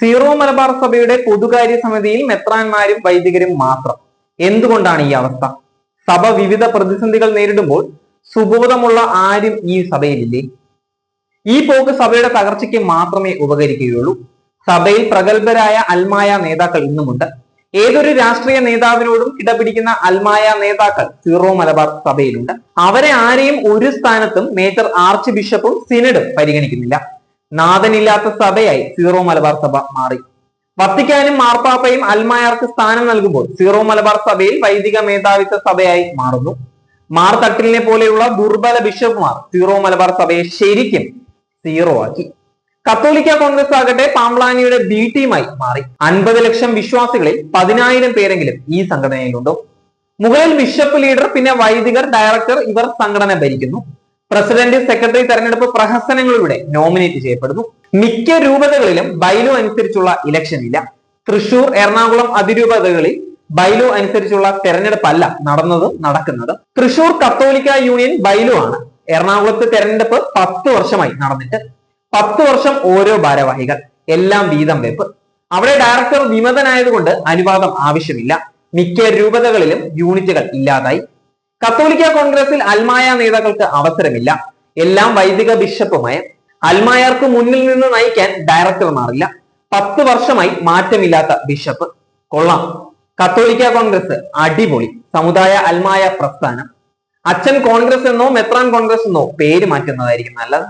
Zero Malabar സഭയുടെ പൊതുകാര്യ സമിതിയിൽ മെത്രാന്മാരും വൈദികരും മാത്രം. എന്തുകൊണ്ടാണ് ഈ അവസ്ഥ? സഭ വിവിധ പ്രതിസന്ധികൾ നേരിടുമ്പോൾ സുബോധമുള്ള ആരും ഈ സഭയിലില്ലേ? ഈ പോക്ക് സഭയുടെ തകർച്ചയ്ക്ക് മാത്രമേ ഉപകരിക്കുകയുള്ളൂ. സഭയിൽ പ്രഗത്ഭരായ അൽമായ നേതാക്കൾ ഇന്നുമുണ്ട്. ഏതൊരു രാഷ്ട്രീയ നേതാവിനോടും ഇടപിടിക്കുന്ന അൽമായ നേതാക്കൾ സീറോ മലബാർ സഭയിലുണ്ട്. അവരെ ആരെയും ഒരു സ്ഥാനത്തും മേജർ ആർച്ച് ബിഷപ്പും സിനഡും പരിഗണിക്കുന്നില്ല. നാഥനില്ലാത്ത സഭയായി സീറോ മലബാർ സഭ മാറി. വത്തിക്കാനും മാർപ്പാപ്പയും അൽമായർക്ക് സ്ഥാനം നൽകുമ്പോൾ സീറോ മലബാർ സഭയിൽ വൈദിക മേധാവിത്വ സഭയായി മാറുന്നു. മാർ തട്ടിലിനെ പോലെയുള്ള ദുർബല ബിഷപ്പുമാർ സീറോ മലബാർ സഭയെ ശരിക്കും സീറോ ആക്കി. കത്തോലിക്ക കോൺഗ്രസ് ആകട്ടെ പാംബ്ലാനിയുടെ ബി ടീമായി മാറി. അൻപത് ലക്ഷം വിശ്വാസികളിൽ പതിനായിരം പേരെങ്കിലും ഈ സംഘടനയിലുണ്ടോ. മുകളിൽ ബിഷപ്പ് ലീഡർ പിന്നെ വൈദികർ ഡയറക്ടർ ഇവർ സംഘടന ഭരിക്കുന്നു. പ്രസിഡന്റ് സെക്രട്ടറി തെരഞ്ഞെടുപ്പ് പ്രഹസനങ്ങളിലൂടെ നോമിനേറ്റ് ചെയ്യപ്പെടുന്നു. മിക്ക രൂപതകളിലും ബൈലോ അനുസരിച്ചുള്ള ഇലക്ഷൻ ഇല്ല. തൃശൂർ എറണാകുളം അതിരൂപതകളിൽ ബൈലോ അനുസരിച്ചുള്ള തെരഞ്ഞെടുപ്പല്ല നടന്നത് നടക്കുന്നത്. തൃശൂർ കത്തോലിക്ക യൂണിയൻ ബൈലോ ആണ്. എറണാകുളത്ത് തെരഞ്ഞെടുപ്പ് പത്ത് വർഷമായി നടന്നിട്ട്. പത്ത് വർഷം ഓരോ ഭാരവാഹികൾ എല്ലാം വീതം വെപ്പ്. അവിടെ ഡയറക്ടർ വിമതനായതുകൊണ്ട് അനുവാദം ആവശ്യമില്ല. മിക്ക രൂപതകളിലും യൂണിറ്റുകൾ ഇല്ലാതായി. കത്തോലിക്ക കോൺഗ്രസിൽ അൽമായ നേതാക്കൾക്ക് അവസരമില്ല. എല്ലാം വൈദിക ബിഷപ്പുമായ. അൽമായർക്ക് മുന്നിൽ നിന്ന് നയിക്കാൻ ഡയറക്ടർമാരില്ല പത്ത് വർഷമായി മാറ്റമില്ലാത്ത ബിഷപ്പ്. കൊള്ളാം. കത്തോലിക്ക കോൺഗ്രസ് അടിപൊളി. സമുദായ അൽമായ പ്രസ്ഥാനം. അച്ഛൻ കോൺഗ്രസ് എന്നോ മെത്രാൻ കോൺഗ്രസ് എന്നോ പേര് മാറ്റുന്നതായിരിക്കും നല്ലത്.